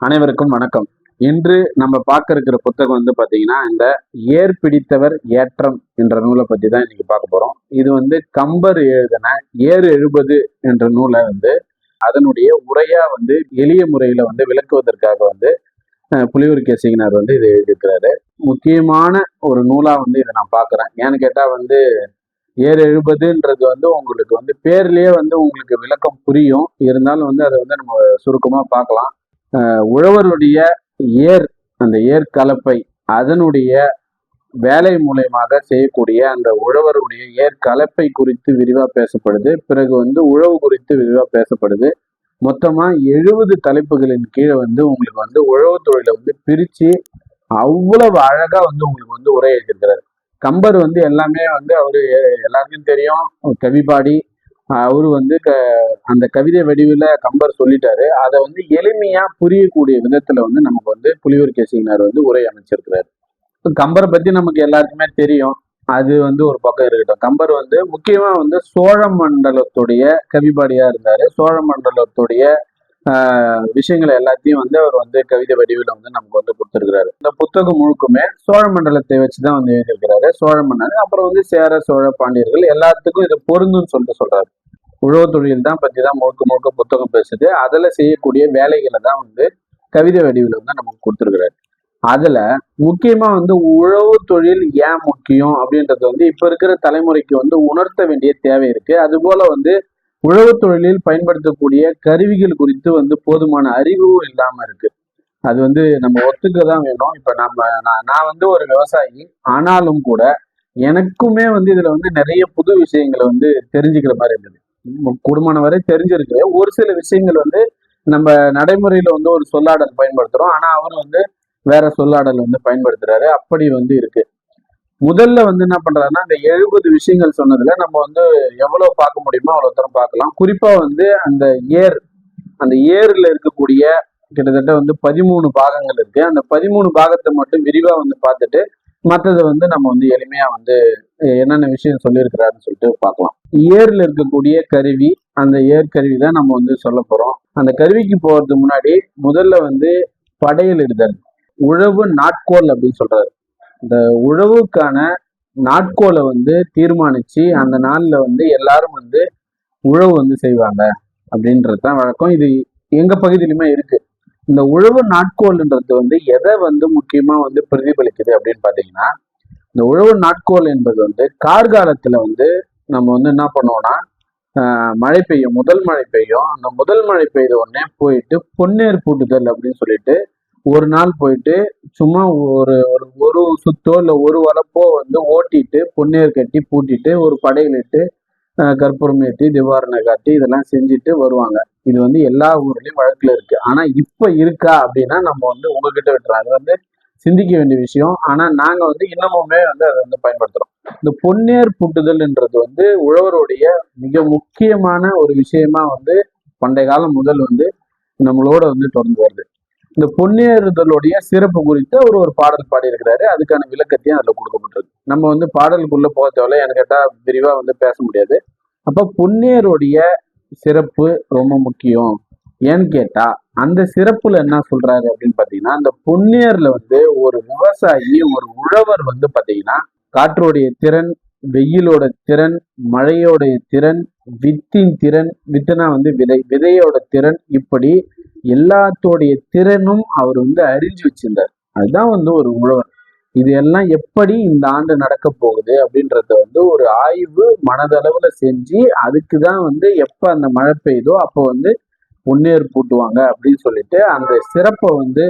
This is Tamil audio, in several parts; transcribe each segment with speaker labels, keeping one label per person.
Speaker 1: அனைவருக்கும் வணக்கம். இன்று நம்ம பார்க்க இருக்கிற புத்தகம் வந்து பார்த்தீங்கன்னா இந்த ஏர் பிடித்தவர் ஏற்றம் என்ற நூலை பற்றி தான் இன்னைக்கு பார்க்க போகிறோம் இது வந்து கம்பர் எழுதின ஏர் எழுபது என்ற நூலை வந்து அதனுடைய உரையா வந்து எளிய முறையில் வந்து விளக்குவதற்காக வந்து புலியூர் கேசிங்கனார் வந்து இதை எழுதியிருக்கிறாரு. முக்கியமான ஒரு நூலாக வந்து இதை நான் பார்க்குறேன். ஏன்னு கேட்டால் வந்து ஏர் எழுபதுன்றது வந்து உங்களுக்கு வந்து பேர்லயே வந்து உங்களுக்கு விளக்கம் புரியும். இருந்தாலும் வந்து அதை வந்து நம்ம சுருக்கமாக பார்க்கலாம். உழவருடைய ஏர் அந்த ஏர் கலப்பை அதனுடைய வேலை மூலயமாக செய்யக்கூடிய அந்த உழவருடைய ஏர் கலப்பை குறித்து விரிவாக பேசப்படுது. பிறகு வந்து உழவு குறித்து விரிவாக பேசப்படுது. மொத்தமாக எழுபது தலைப்புகளின் கீழே வந்து உங்களுக்கு வந்து உழவு தொழிலை வந்து பிரித்து அவ்வளவு அழகாக வந்து உங்களுக்கு வந்து உரை கம்பர் வந்து எல்லாமே வந்து அவர் எல்லாருக்கும் தெரியும். கவி பாடி அவர் வந்து க அந்த கவிதை வடிவில் கம்பர் சொல்லிட்டாரு. அதை வந்து எளிமையாக புரியக்கூடிய விதத்தில் வந்து நமக்கு வந்து புலியூர் கேசிங்கனார் வந்து உரை அமைச்சிருக்கிறாரு. இப்ப கம்பரை பற்றி நமக்கு எல்லாருக்குமே தெரியும். அது வந்து ஒரு பக்கம் இருக்கட்டும். கம்பர் வந்து முக்கியமாக வந்து சோழ மண்டலத்துடைய கவிபாடியாக இருந்தார். சோழ மண்டலத்துடைய விஷயங்களை எல்லாத்தையும் வந்து அவர் வந்து கவிதை வடிவில் வந்து நமக்கு வந்து கொடுத்துருக்கிறாரு. இந்த புத்தகம் முழுக்குமே சோழ மண்டலத்தை வச்சுதான் வந்து எழுதியிருக்கிறாரு. சோழ மன்னர் அப்புறம் வந்து சேர சோழ பாண்டியர்கள் எல்லாத்துக்கும் இது பொருந்தும்னு சொல்லிட்டு சொல்றாரு. உழவு தொழில் தான் பற்றி தான் முழுக்க முழுக்க புத்தகம் பேசுது. அதில் செய்யக்கூடிய வேலைகளை தான் வந்து கவிதை வடிவில் வந்து நமக்கு கொடுத்துருக்கிறாரு. அதில் முக்கியமாக வந்து உழவு தொழில் ஏன் முக்கியம் அப்படின்றது வந்து இப்போ இருக்கிற தலைமுறைக்கு வந்து உணர்த்த வேண்டிய தேவை இருக்குது அதுபோல் வந்து உழவு தொழிலில் பயன்படுத்தக்கூடிய கருவிகள் குறித்து வந்து போதுமான அறிவும் இல்லாம இருக்கு. அது வந்து நம்ம ஒத்துக்க தான் வேணும். இப்ப நம்ம நான் நான் வந்து ஒரு விவசாயி. ஆனாலும் கூட எனக்குமே வந்து இதுல வந்து நிறைய புது விஷயங்களை வந்து தெரிஞ்சுக்கிற மாதிரி இருந்தது. உம் கூடுமான வரை தெரிஞ்சிருக்கு. ஒரு சில விஷயங்கள் வந்து நம்ம நடைமுறையில வந்து ஒரு சொல்லாடல் பயன்படுத்துறோம். ஆனா அவர் வந்து வேற சொல்லாடல் வந்து பயன்படுத்துறாரு. அப்படி வந்து இருக்கு. முதல்ல வந்து என்ன பண்றாருன்னா அந்த எழுபது விஷயங்கள் சொன்னதுல நம்ம வந்து எவ்வளவு பார்க்க முடியுமோ அவ்வளவு தூரம் பார்க்கலாம். குறிப்பா வந்து அந்த ஏர் அந்த ஏர்ல இருக்கக்கூடிய கிட்டத்தட்ட வந்து பதிமூணு பாகங்கள் இருக்கு. அந்த பதிமூணு பாகத்தை மட்டும் விரிவா வந்து பார்த்துட்டு மற்றதை வந்து நம்ம வந்து எளிமையா வந்து என்னென்ன விஷயம் சொல்லியிருக்கிறாருன்னு சொல்லிட்டு பார்க்கலாம். ஏர்ல இருக்கக்கூடிய கருவி அந்த ஏர் கருவி தான் நம்ம வந்து சொல்ல போறோம். அந்த கருவிக்கு போறதுக்கு முன்னாடி முதல்ல வந்து படையலிடுதல் உழவு நாட்கோல் அப்படின்னு சொல்றாரு. இந்த உழவுக்கான நாட்கோலை வந்து தீர்மானிச்சு அந்த நாளில் வந்து எல்லாரும் வந்து உழவு வந்து செய்வாங்க அப்படின்றது தான் வழக்கம். இது எங்க பகுதியிலுமே இருக்கு. இந்த உழவு நாட்கோல்ன்றது வந்து எதை வந்து முக்கியமா வந்து பிரதிபலிக்குது அப்படின்னு பாத்தீங்கன்னா இந்த உழவு நாட்கோல் என்பது வந்து கார்காலத்துல வந்து நம்ம வந்து என்ன பண்ணுவோம்னா மழை பெய்யும் முதல் மழை பெய்யும். அந்த முதல் மழை பெய்த உடனே போயிட்டு பொன்னேர் பூட்டுதல் அப்படின்னு சொல்லிட்டு ஒரு நாள் போயிட்டு சும்மா ஒரு ஒரு ஒரு சுத்தோ இல்லை ஒரு வளப்போ வந்து ஓட்டிட்டு பொன்னேர் கட்டி பூட்டிட்டு ஒரு படையிலிட்டு ஆஹ் கற்பூரம் ஏற்றி திவாரணை காட்டி இதெல்லாம் செஞ்சுட்டு வருவாங்க. இது வந்து எல்லா ஊர்லேயும் வழக்கில் இருக்கு. ஆனால் இப்போ இருக்கா அப்படின்னா நம்ம வந்து உங்ககிட்ட விட்டுறோம் அது வந்து சிந்திக்க வேண்டிய விஷயம். ஆனால் நாங்கள் வந்து இன்னமுமே வந்து அதை வந்து பயன்படுத்துகிறோம் இந்த பொன்னேர் பூட்டுதல்ன்றது வந்து உழவருடைய மிக முக்கியமான ஒரு விஷயமா வந்து பண்டைய காலம் முதல் வந்து நம்மளோட வந்து தொடர்ந்து வருது. இந்த பொன்னேறுதலுடைய சிறப்பு குறித்து அவர் ஒரு பாடல் பாடியிருக்கிறாரு. அதுக்கான விளக்கத்தையும் அதில் கொடுக்கப்பட்டிருக்கு. நம்ம வந்து பாடலுக்குள்ள போக தேவையில்ல. எனக்கு கேட்டால் விரிவாக வந்து பேச முடியாது. அப்போ பொன்னேருடைய சிறப்பு ரொம்ப முக்கியம். ஏன்னு கேட்டா அந்த சிறப்புல என்ன சொல்றாரு அப்படின்னு பாத்தீங்கன்னா அந்த பொன்னேர்ல வந்து ஒரு விவசாயி ஒரு உழவர் வந்து பாத்தீங்கன்னா காற்றோடைய திறன் வெயிலோட திறன் மழையோடைய திறன் வித்தின் திறன் வித்துனா வந்து விதை விதையோட திறன் இப்படி எல்லாத்தோடைய திறனும் அவர் வந்து அறிஞ்சு வச்சிருந்தார். அதுதான் வந்து ஒரு உழவர். இது எல்லாம் எப்படி இந்த ஆண்டு நடக்க போகுது அப்படின்றத வந்து ஒரு ஆய்வு மனதளவுல செஞ்சு அதுக்கு தான் வந்து எப்ப அந்த மழை பெய்யுதோ அப்போ வந்து பொன்னேர் பூட்டுவாங்க அப்படின்னு சொல்லிட்டு அந்த சிறப்பை வந்து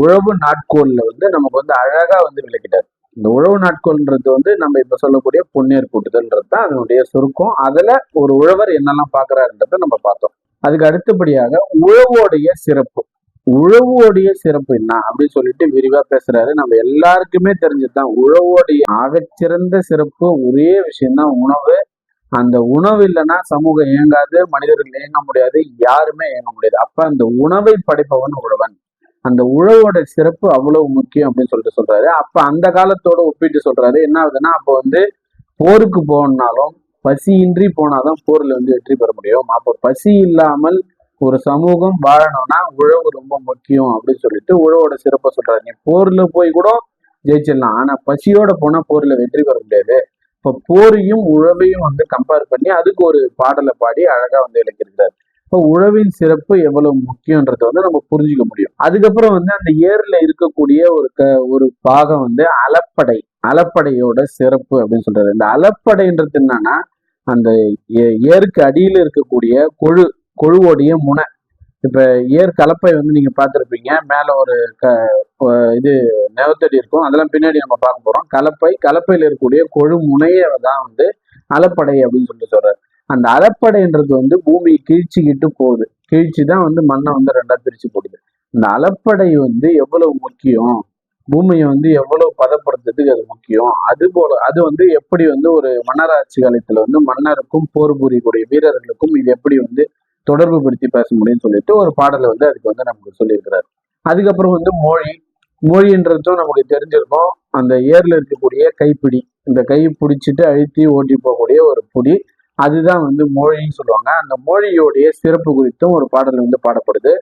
Speaker 1: உழவு நாட்கோளில் வந்து நமக்கு வந்து அழகா வந்து விளக்கிட்டார். இந்த உழவு நாட்கள்ன்றது வந்து நம்ம இப்ப சொல்லக்கூடிய பொன்னேர் கூட்டுதல்ன்றது தான் அதனுடைய சுருக்கம். அதுல ஒரு உழவர் என்னெல்லாம் பாக்குறாருன்றத நம்ம பார்த்தோம். அதுக்கு அடுத்தபடியாக உழவோடைய சிறப்பு. உழவோடைய சிறப்பு என்ன அப்படின்னு சொல்லிட்டு விரிவா பேசுறாரு. நம்ம எல்லாருக்குமே தெரிஞ்சதுதான் உழவோடைய ஆகச்சிறந்த சிறப்பு ஒரே விஷயம்தான் உணவு. அந்த உணவு இல்லைன்னா சமூகம் இயங்காது மனிதர்கள் இயங்க முடியாது யாருமே இயங்க முடியாது. அப்ப அந்த உணவை படைப்பவன் உழவன். அந்த உழவோட சிறப்பு அவ்வளவு முக்கியம் அப்படின்னு சொல்லிட்டு சொல்றாரு. அப்ப அந்த காலத்தோட ஒப்பிட்டு சொல்றாரு. என்ன ஆகுதுன்னா அப்போ வந்து போருக்கு போனாலும் பசியின்றி போனாதான் போர்ல வந்து வெற்றி பெற முடியும். அப்ப பசி இல்லாமல் ஒரு சமூகம் வாழணும்னா உழவு ரொம்ப முக்கியம் அப்படின்னு சொல்லிட்டு உழவோட சிறப்பை சொல்றாரு. நீ போர்ல போய் கூட ஜெயிச்சிடலாம். ஆனா பசியோட போனா போர்ல வெற்றி பெற முடியாது. இப்போ போரையும் உழவையும் வந்து கம்பேர் பண்ணி அதுக்கு ஒரு பாடலை பாடி அழகா வந்து விளக்கியிருக்கிறார். இப்போ உழவின் சிறப்பு எவ்வளவு முக்கியன்றத வந்து நம்ம புரிஞ்சுக்க முடியும். அதுக்கப்புறம் வந்து அந்த ஏர்ல இருக்கக்கூடிய ஒரு க ஒரு பாகம் வந்து அலப்படை அலப்படையோட சிறப்பு அப்படின்னு சொல்றாரு. இந்த அலப்படைன்றது என்னன்னா அந்த ஏ- ஏருக்கு அடியில் இருக்கக்கூடிய கொழு கொழுவோடைய முனை. இப்ப ஏர் கலப்பை வந்து நீங்க பார்த்துருப்பீங்க. மேல ஒரு க இது நெவத்தடி இருக்கும். அதெல்லாம் பின்னாடி நம்ம பார்க்க போறோம். கலப்பை கலப்பையில இருக்கக்கூடிய கொழு முனையை தான் வந்து அலப்படை அப்படின்னு சொல்லிட்டு சொல்றாரு. அந்த அலப்படைன்றது வந்து பூமியை கிழிச்சிக்கிட்டு போகுது. கிழிச்சு தான் வந்து மண்ணை வந்து ரெண்டா பிரிச்சு போடுது. இந்த அலப்படை வந்து எவ்வளவு முக்கியம்? பூமியை வந்து எவ்வளவு பதப்படுத்துறதுக்கு அது முக்கியம். அது போல அது வந்து எப்படி வந்து ஒரு மன்னராட்சி காலத்துல வந்து மன்னருக்கும் போர் புரியக்கூடிய வீரர்களுக்கும் இது எப்படி வந்து தொடர்பு படுத்தி பேச முடியும்னு சொல்லிட்டு ஒரு பாடலை வந்து அதுக்கு வந்து நமக்கு சொல்லியிருக்கிறாரு. அதுக்கப்புறம் வந்து மொழி. மொழின்றதும் நமக்கு தெரிஞ்சிருக்கும். அந்த ஏர்ல இருக்கக்கூடிய கைப்பிடி. இந்த கை பிடிச்சிட்டு அழுத்தி ஓட்டி போகக்கூடிய ஒரு புடி அதுதான் வந்து மொழின்னு சொல்லுவாங்க. அந்த மொழியோடைய சிறப்பு குறித்தும் ஒரு பாடல் வந்து பாடப்படுது.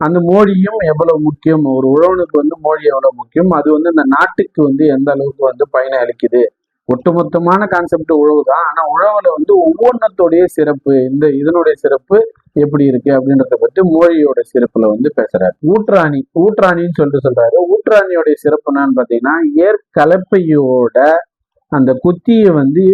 Speaker 1: அந்த மொழியும் எவ்வளவு முக்கியம்? ஒரு உழவனுக்கு வந்து மொழி எவ்வளவு முக்கியம்? அது வந்து அந்த நாட்டுக்கு வந்து எந்த அளவுக்கு வந்து பயனை அளிக்குது? ஒட்டுமொத்தமான கான்செப்ட் உழவு தான் ஆனா உழவுல வந்து ஒவ்வொன்றத்தோடைய சிறப்பு இந்த இதனுடைய சிறப்பு எப்படி இருக்கு அப்படின்றத பத்தி மொழியோட சிறப்புல வந்து பேசுறாரு. ஊற்றாணி ஊற்றாணின்னு சொல்லிட்டு சொல்றாரு. ஊற்றாணியோடைய சிறப்பு என்னன்னு பாத்தீங்கன்னா ஏற்கலப்பையோட அந்த குத்தியை வந்து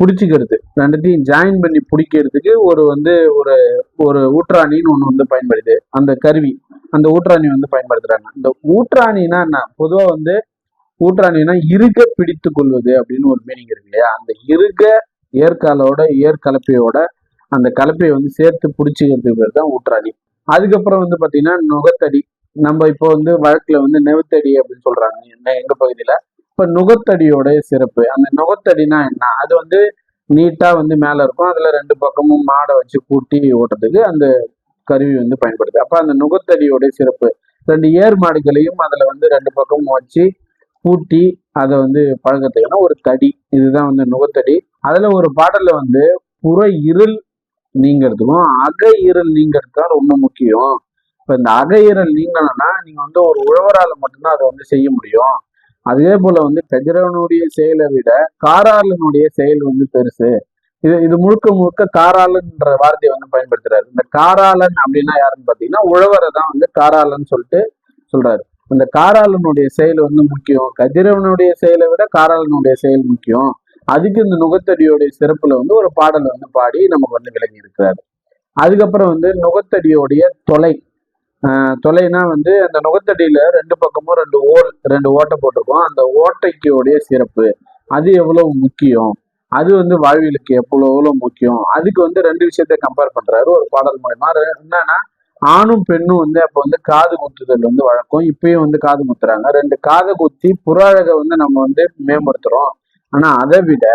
Speaker 1: பிடிச்சிக்கிறது. ரெண்டுத்தையும் ஜாயின் பண்ணி பிடிக்கிறதுக்கு ஒரு வந்து ஒரு ஒரு ஊற்றாணின்னு ஒன்று வந்து பயன்படுது. அந்த கருவி அந்த ஊற்றாணி வந்து பயன்படுத்துறாங்க. இந்த ஊற்றாணினா என்ன? பொதுவா வந்து ஊற்றாணினா இறுக பிடித்து கொள்வது அப்படின்னு ஒரு மீனிங் இருக்கு இல்லையா? அந்த இறுக ஏற்காலோட ஏற்கலப்பையோட அந்த கலப்பையை வந்து சேர்த்து பிடிச்சிக்கிறதுக்கு பேர் தான் ஊற்றாணி. அதுக்கப்புறம் வந்து பாத்தீங்கன்னா நுகத்தடி. நம்ம இப்போ வந்து வழக்குல வந்து நெவுத்தடி அப்படின்னு சொல்றாங்க. என்ன எங்க பகுதியில? இப்ப நுகத்தடியோட சிறப்பு. அந்த நுகத்தடினா என்ன? அது வந்து நீட்டா வந்து மேல இருக்கும். அதுல ரெண்டு பக்கமும் மாடை வச்சு கூட்டி ஓட்டுறதுக்கு அந்த கருவி வந்து பயன்படுது. அப்ப அந்த நுகத்தடியோட சிறப்பு ரெண்டு ஏர் மாடுகளையும் அதுல வந்து ரெண்டு பக்கமும் வச்சு பூட்டி அதை வந்து பழக்கத்துக்குன்னா ஒரு தடி. இதுதான் வந்து நுகத்தடி. அதுல ஒரு பாடல்ல வந்து புற இருள் நீங்கிறதுக்கும் அக இருள் நீங்கிறது தான் ரொம்ப முக்கியம். இப்ப இந்த அக இருள் நீங்கணும்னா நீங்க வந்து ஒரு உழவரால மட்டும்தான் அதை வந்து செய்ய முடியும். அதே போல வந்து கதிரவனுடைய செயலை விட காராளனுடைய செயல் வந்து பெருசு. இது இது முழுக்க முழுக்க காராளன்ற வார்த்தையை வந்து பயன்படுத்துறாரு. இந்த காராளன் அப்படின்னா யாருன்னு பாத்தீங்கன்னா உழவரை தான் வந்து காராளன் சொல்லிட்டு சொல்றாரு. இந்த காராளனுடைய செயல் வந்து முக்கியம். கதிரவனுடைய செயலை விட காராளனுடைய செயல் முக்கியம். அதுக்கு இந்த நுகத்தடியோடைய சிறப்புல வந்து ஒரு பாடல் வந்து பாடி நமக்கு வந்து விளங்கி இருக்கிறாரு. அதுக்கப்புறம் வந்து நுகத்தடியோடைய தொலை. தொலைனா வந்து அந்த நுகத்தடியில ரெண்டு பக்கமும் ரெண்டு ஓல் ரெண்டு ஓட்டை போட்டிருக்கோம். அந்த ஓட்டைக்குடைய சிறப்பு. அது எவ்வளவு முக்கியம்? அது வந்து வாழ்வியலுக்கு எவ்வளோ முக்கியம்? அதுக்கு வந்து ரெண்டு விஷயத்த கம்பேர் பண்றாரு ஒரு பாடல் மூலயமா. என்னன்னா ஆணும் பெண்ணும் வந்து அப்போ வந்து காது குத்துதல் வந்து வழக்கம். இப்பயும் வந்து காது குத்துறாங்க. ரெண்டு காதை குத்தி புறழகை வந்து நம்ம வந்து மேம்படுத்துறோம். ஆனா அதை விட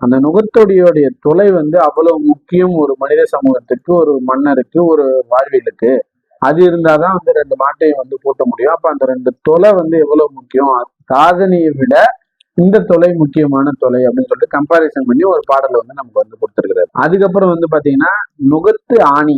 Speaker 1: அந்த நுகத்தொடியோடைய தொலை வந்து அவ்வளவு முக்கியம் ஒரு மனித சமூகத்துக்கு ஒரு மன்னருக்கு ஒரு வாழ்வியலுக்கு. அது இருந்தாதான் வந்து ரெண்டு மாட்டையும் வந்து போட்ட முடியும். அப்ப அந்த ரெண்டு தொலை வந்து எவ்வளவு முக்கியம்? காதனியை விட இந்த தொலை முக்கியமான தொலை அப்படின்னு சொல்லிட்டு கம்பாரிசன் பண்ணி ஒரு பாடலை வந்து நமக்கு வந்து கொடுத்துருக்குறாரு. அதுக்கப்புறம் வந்து பாத்தீங்கன்னா நுகத்து ஆணி.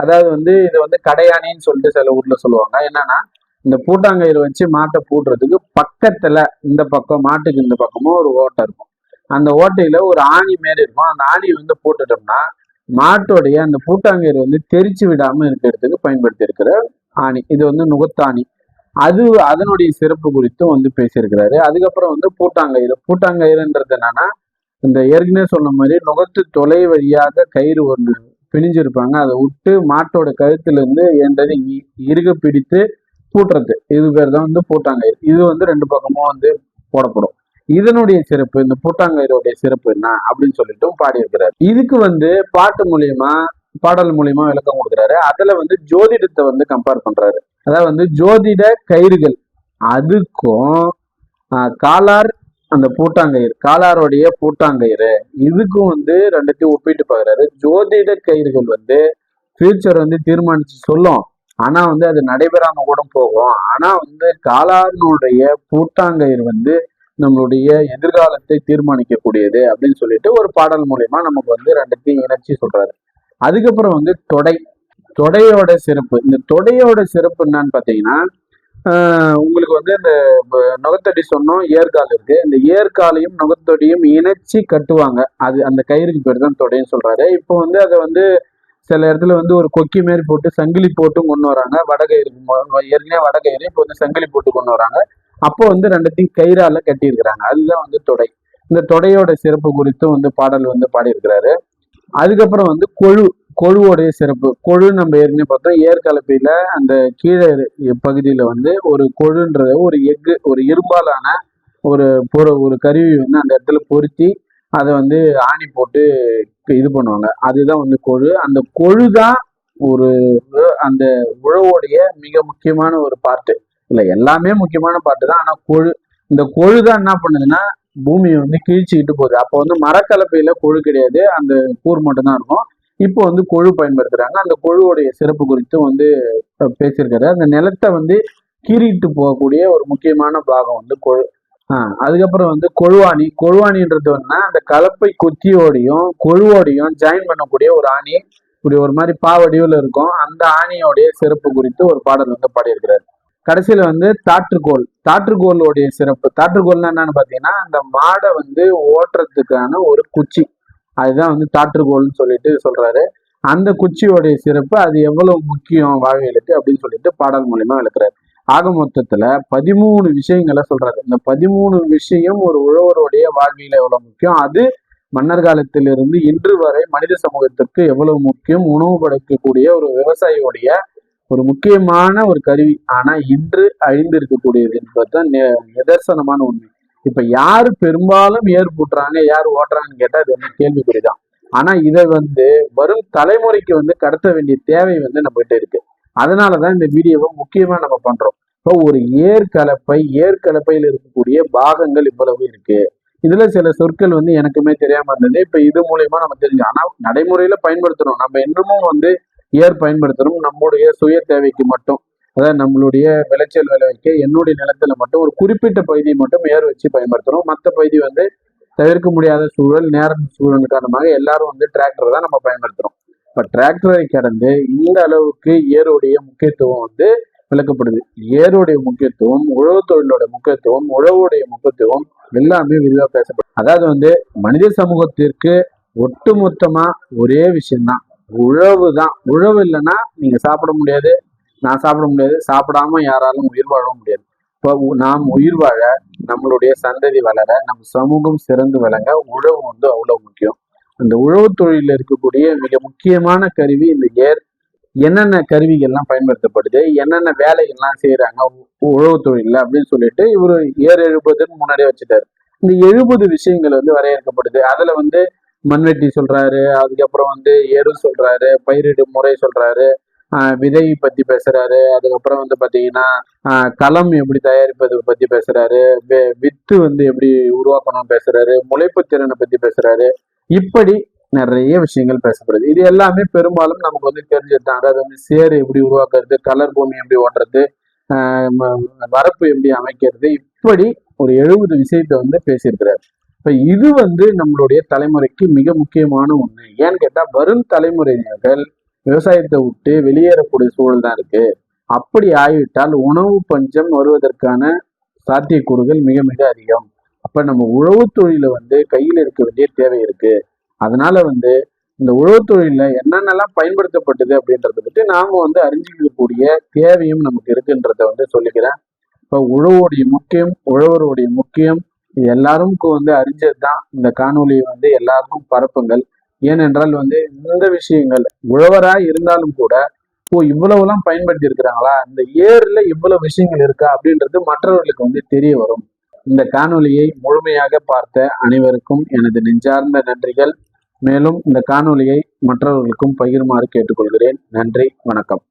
Speaker 1: அதாவது வந்து இது வந்து கடையாணின்னு சொல்லிட்டு சில ஊர்ல சொல்லுவாங்க. என்னன்னா இந்த பூட்டாங்கயிறு வச்சு மாட்டை பூட்டுறதுக்கு பக்கத்துல இந்த பக்கம் மாட்டுக்கு இந்த பக்கமும் ஒரு ஓட்டை இருக்கும். அந்த ஓட்டையில ஒரு ஆணி மாரி இருக்கும். அந்த ஆணியை வந்து போட்டுட்டோம்னா மாட்டோடைய அந்த பூட்டாங்கயிறு வந்து தெரிச்சு விடாம இருக்கிறதுக்கு பயன்படுத்தி இருக்கிற ஆணி. இது வந்து நுகத்தாணி. அது அதனுடைய சிறப்பு குறித்தும் வந்து பேசியிருக்கிறாரு. அதுக்கப்புறம் வந்து பூட்டாங்கயிறு. பூட்டாங்கயிறுன்றது என்னன்னா இந்த ஏற்கனவே சொன்ன மாதிரி நுகத்து தொலை வழியாக கயிறு ஒன்று பிணிஞ்சிருப்பாங்க. அதை விட்டு மாட்டோட கழுத்துலேருந்து என்றது இறுக பிடித்து பூட்டுறது. இது பேர் தான் வந்து பூட்டாங்கயிறு. இது வந்து ரெண்டு பக்கமும் வந்து போடப்படும். இதனுடைய சிறப்பு இந்த பூட்டாங்கயிறுடைய சிறப்பு என்ன அப்படின்னு சொல்லிட்டும் பாடியிருக்கிறார். இதுக்கு வந்து பாட்டு மூலியமா பாடல் மூலியமா விளக்கம் கொடுக்குறாரு. அதுல வந்து ஜோதிடத்தை வந்து கம்பேர் பண்றாரு. அதாவது வந்து ஜோதிட கயிறுகள். அதுக்கும் காலார் அந்த பூட்டாங்கயிறு காலாருடைய பூட்டாங்கயிறு. இதுக்கும் வந்து ரெண்டுத்தையும் ஒப்பிட்டு பார்க்குறாரு ஜோதிட கயிறுகள் வந்து ஃபியூச்சர் வந்து தீர்மானிச்சு சொல்லும். ஆனா வந்து அது நடைபெறாம கூட போகும். ஆனா வந்து காலாரனுடைய பூட்டாங்கயிறு வந்து நம்மளுடைய எதிர்காலத்தை தீர்மானிக்கக்கூடியது அப்படின்னு சொல்லிட்டு ஒரு பாடல் மூலியமா நமக்கு வந்து ரெண்டுத்தையும் இணைச்சி சொல்றாரு. அதுக்கப்புறம் வந்து தொடை. தொடையோட சிறப்பு. இந்த தொடையோட சிறப்பு என்னன்னு பார்த்தீங்கன்னா உங்களுக்கு வந்து இந்த நுகத்தடி சொன்னோம் ஏற்கால் இருக்கு. இந்த ஏற்காலையும் நுகத்தொடியும் இணைச்சி கட்டுவாங்க. அது அந்த கயிறுக்கு பேர் தான் தொடைன்னு சொல்றாரு. இப்போ வந்து அதை வந்து சில இடத்துல வந்து ஒரு கொக்கி மாரி போட்டு சங்கிலி போட்டும் கொண்டு வராங்க. வடகயிறு ஏற்கனவே வடகயிறு இப்போ வந்து சங்கிலி போட்டு கொண்டு வராங்க. அப்போ வந்து ரெண்டுத்தையும் கயிறால கட்டியிருக்கிறாங்க. அதுதான் வந்து தொடை. இந்த தொடையோட சிறப்பு குறித்தும் வந்து பாடல் வந்து பாடியிருக்கிறாரு. அதுக்கப்புறம் வந்து கொழு. கொழுவோடைய சிறப்பு. கொழு நம்ம ஏற்கனவே பார்த்தோம். ஏற்கலப்பையில் அந்த கீழே பகுதியில் வந்து ஒரு கொழுன்றது ஒரு எஃகு ஒரு இரும்பாலான ஒரு பொற ஒரு கருவி வந்து அந்த இடத்துல பொருத்தி அதை வந்து ஆணி போட்டு இது பண்ணுவாங்க. அதுதான் வந்து கொழு. அந்த கொழு தான் ஒரு அந்த உழவோடைய மிக முக்கியமான ஒரு பார்ட்டு இல்லை எல்லாமே முக்கியமான பார்ட்டு தான். ஆனால் கொழு இந்த கொழு தான் என்ன பண்ணுதுன்னா பூமியை வந்து கிழிச்சுக்கிட்டு போகுது. அப்போ வந்து மரக்கலப்பையில் கொழு கிடையாது. அந்த கூர் மட்டும்தான் இருக்கும். இப்போ வந்து கொழு பயன்படுத்துறாங்க. அந்த கொழுவுடைய சிறப்பு குறித்து வந்து பேசியிருக்காரு. அந்த நிலத்தை வந்து கீறிட்டு போகக்கூடிய ஒரு முக்கியமான பாகம் வந்து கொழு. ஆஹ் அதுக்கப்புறம் வந்து கொழுவாணி. கொழுவாணின்றது வந்து அந்த கலப்பை குத்தியோடையும் கொழுவோடையும் ஜாயின் பண்ணக்கூடிய ஒரு ஆணி. இப்படி ஒரு மாதிரி பாவடிவில் இருக்கும். அந்த ஆணியோடைய சிறப்பு குறித்து ஒரு பாடல் வந்து பாடியிருக்கிறார். கடைசியில வந்து தாற்றுக்கோல் தாற்றுக்கோளுடைய சிறப்பு. தாற்றுக்கோள்னா என்னன்னு பார்த்தீங்கன்னா அந்த மாடை வந்து ஓட்டுறதுக்கான ஒரு குச்சி. அதுதான் வந்து தாற்றுகோல்னு சொல்லிட்டு சொல்றாரு. அந்த குச்சியோடைய சிறப்பு அது எவ்வளவு முக்கியம் வாழ்வியலுக்கு அப்படின்னு சொல்லிட்டு பாடல் மூலியமா விளக்குறாரு ஆக மொத்தத்துல பதிமூணு விஷயங்களை சொல்றாரு. இந்த பதிமூணு விஷயம் ஒரு உழவருடைய வாழ்வியல எவ்வளவு முக்கியம்? அது மன்னர் காலத்திலிருந்து இன்று வரை மனித சமூகத்திற்கு எவ்வளவு முக்கியம்? உணவு படைக்கக்கூடிய ஒரு விவசாயியுடைய ஒரு முக்கியமான ஒரு கருவி. ஆனா இன்று அழிந்து இருக்கக்கூடியது என்பதுதான் நிதர்சனமான உண்மை. இப்ப யார் பெரும்பாலும் ஏர் பூட்டுறாங்க யார் ஓட்டுறாங்கன்னு கேட்டா அது வந்து கேள்விக்குறிதான். ஆனா இதை வந்து வரும் தலைமுறைக்கு வந்து கடத்த வேண்டிய தேவை வந்து நம்மகிட்ட இருக்கு. அதனாலதான் இந்த வீடியோவை முக்கியமா நம்ம பண்றோம். இப்போ ஒரு ஏற்கலப்பை ஏற்கலப்பையில் இருக்கக்கூடிய பாகங்கள் இவ்வளவு இருக்கு. இதுல சில சொற்கள் வந்து எனக்குமே தெரியாம இருந்தது. இப்ப இது மூலயமா நம்ம தெரிஞ்சு ஆனா நடைமுறையில பயன்படுத்துறோம். நம்ம இன்னமும் வந்து ஏர் பயன்படுத்துறோம். நம்முடைய சுய தேவைக்கு மட்டும். அதாவது நம்மளுடைய விளைச்சல் விளைவிக்க என்னுடைய நிலத்துல மட்டும் ஒரு குறிப்பிட்ட பகுதியை மட்டும் ஏர் வச்சு பயன்படுத்தணும். மற்ற பகுதி வந்து தவிர்க்க முடியாத சூழல் நேர சூழல் காரணமாக எல்லாரும் வந்து டிராக்டர் தான் நம்ம பயன்படுத்துறோம். இப்ப டிராக்டரை கடந்து இந்த அளவுக்கு ஏருடைய முக்கியத்துவம் வந்து விளக்கப்படுது. ஏருடைய முக்கியத்துவம் உழவு தொழிலோட முக்கியத்துவம் உழவுடைய முக்கியத்துவம் எல்லாமே விரிவாக பேசப்படும் அதாவது வந்து மனித சமூகத்திற்கு ஒட்டுமொத்தமா ஒரே விஷயம்தான். உழவு தான். உழவு இல்லைன்னா நீங்க சாப்பிட முடியாது. நான் சாப்பிட முடியாது. சாப்பிடாம யாராலும் உயிர் வாழவும் முடியாது. இப்போ நாம் உயிர் வாழ நம்மளுடைய சந்ததி வளர நம்ம சமூகம் சிறந்து விளங்க உழவு வந்து அவ்வளவு முக்கியம். அந்த உழவு தொழிலில் இருக்கக்கூடிய மிக முக்கியமான கருவி இந்த ஏர் என்னென்ன கருவிகள்லாம் பயன்படுத்தப்படுது என்னென்ன வேலைகள்லாம் செய்கிறாங்க உழவு தொழிலில் அப்படின்னு சொல்லிட்டு இவர் ஏர் எழுபதுன்னு முன்னாடியே வச்சுட்டாரு. இந்த எழுபது விஷயங்கள் வந்து வரையறுக்கப்படுது. அதில் வந்து மண்வெட்டி சொல்றாரு அதுக்கப்புறம் வந்து எரு சொல்றாரு பயிரிடும் முறை சொல்றாரு விதை பத்தி பேசுறாரு. அதுக்கப்புறம் வந்து பாத்தீங்கன்னா களம் எப்படி தயாரிப்பது பத்தி பேசுறாரு. வித்து வந்து எப்படி உருவாக்கணும் பேசுறாரு. முளைப்பு திறனை பத்தி பேசுறாரு. இப்படி நிறைய விஷயங்கள் பேசப்படுது. இது எல்லாமே பெரும்பாலும் நமக்கு வந்து தெரிஞ்சதுதான் அதாவது வந்து சேறு எப்படி உருவாக்குறது கலர் பூமி எப்படி ஓடுறது வரப்பு எப்படி அமைக்கிறது. இப்படி ஒரு எழுபது விஷயத்தை வந்து பேசியிருக்கிறார். இப்ப இது வந்து நம்மளுடைய தலைமுறைக்கு மிக முக்கியமான ஒண்ணு. ஏன்னு கேட்டா வரும் தலைமுறையினர்கள் விவசாயத்தை விட்டு வெளியேறக்கூடிய சூழல் தான் இருக்கு. அப்படி ஆகிவிட்டால் உணவு பஞ்சம் வருவதற்கான சாத்தியக்கூறுகள் மிக மிக அதிகம். அப்ப நம்ம உழவு தொழில வந்து கையில் இருக்க வேண்டிய தேவை இருக்கு. அதனால வந்து இந்த உழவு தொழில என்னென்னலாம் பயன்படுத்தப்பட்டது அப்படின்றத பற்றி நாம வந்து அறிஞ்சிக்கக்கூடிய தேவையும் நமக்கு இருக்குன்றத வந்து சொல்லிக்கிறேன். இப்போ உழவோடைய முக்கியம் உழவருடைய முக்கியம் இது எல்லாருக்கும் வந்து அறிஞ்சது தான் இந்த காணொலியை வந்து எல்லாருக்கும் பரப்புங்கள். ஏனென்றால் வந்து இந்த விஷயங்கள் உழவரா இருந்தாலும் கூட ஓ இவ்வளவுலாம் பயன்படுத்தி இருக்கிறாங்களா இந்த ஏர்ல இவ்வளவு விஷயங்கள் இருக்கா? அப்படின்றது மற்றவர்களுக்கு வந்து தெரிய வரும். இந்த காணொலியை முழுமையாக பார்த்த அனைவருக்கும் எனது நெஞ்சார்ந்த நன்றிகள். மேலும் இந்த காணொலியை மற்றவர்களுக்கும் பகிருமாறு கேட்டுக்கொள்கிறேன். நன்றி வணக்கம்.